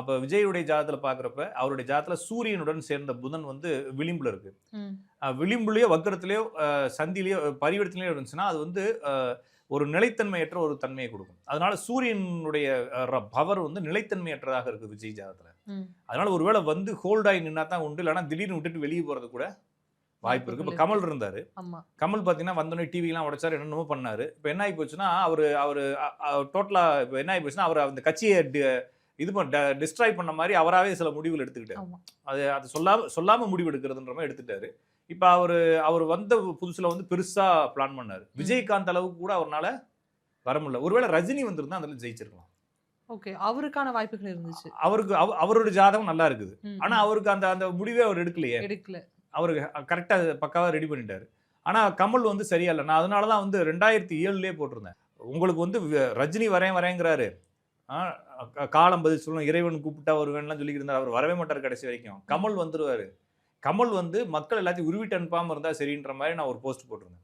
அப்போ விஜயுடைய ஜாதத்தில் பார்க்குறப்ப அவருடைய ஜாதத்தில் சூரியனுடன் சேர்ந்த புதன் வந்து விளிம்புல இருக்கு. விளிம்புலயோ வக்கரத்திலேயோ சந்திலேயோ பரிவர்த்தனையோ இருந்துச்சுன்னா அது வந்து ஒரு நிலைத்தன்மையற்ற ஒரு தன்மையை கொடுக்கும். அதனால சூரியனுடைய பவர் வந்து நிலைத்தன்மையற்றதாக இருக்கு விஜய் ஜாதத்தில். அதனால ஒருவேளை வந்து ஹோல்ட் ஆகி நின்னா தான் உண்டு இல்லைன்னா திடீர்னு விட்டுட்டு வெளியே போறது கூட வாய்ப்பு இருக்கு. இப்போ கமல் இருந்தாரு. கமல் பார்த்தீங்கன்னா வந்தோடனே டிவிலாம் உடைச்சாரு என்னென்னமோ பண்ணாரு. இப்போ என்ன ஆகி போச்சுன்னா அவர் அவர் டோட்டலாக இப்போ என்ன ஆகி போச்சுன்னா அவர் அந்த கட்சியை இது டிஸ்ட்ராய் பண்ண மாதிரி அவராகவே சில முடிவுகள் எடுத்துக்கிட்டாரு. அது அது சொல்லாம சொல்லாம முடிவு எடுக்கிறதுன்ற மாதிரி எடுத்துட்டாரு இப்போ அவர் அவர் வந்த புதுசுல வந்து பெருசா பிளான் பண்ணாரு. விஜயகாந்த் அளவுக்கு கூட அவரால் வர முடியல. ஒருவேளை ரஜினி வந்திருந்தா அதில் ஜெயிச்சிருக்கலாம். ஓகே அவருக்கான வாய்ப்புகள் இருந்துச்சு. அவருக்கு அவ- அவரோட ஜாதகம் நல்லா இருக்குது. ஆனா அவருக்கு அந்த அந்த முடிவே அவர் எடுக்கலையே. எடுக்கல. அவருக்கு கரெக்டாக பக்காவாக ரெடி பண்ணிட்டாரு. ஆனால் கமல் வந்து சரியா இல்லை. நான் அதனால தான் வந்து ரெண்டாயிரத்தி ஏழுலேயே போட்டிருந்தேன். உங்களுக்கு வந்து ரஜினி வரேன் வரேங்கிறாரு. காலம் பதில் சொல்லணும். இறைவன் கூப்பிட்டா வருவேன்லாம் சொல்லிக்கிட்டு இருந்தார் அவர் வரவே மாட்டார் கடைசி வரைக்கும். கமல் வந்துடுவார் கமல் வந்து மக்கள் எல்லாத்தையும் உருவிட்டு அனுப்பாமல் இருந்தால் சரின்ற மாதிரி நான் ஒரு போஸ்ட் போட்டிருந்தேன்.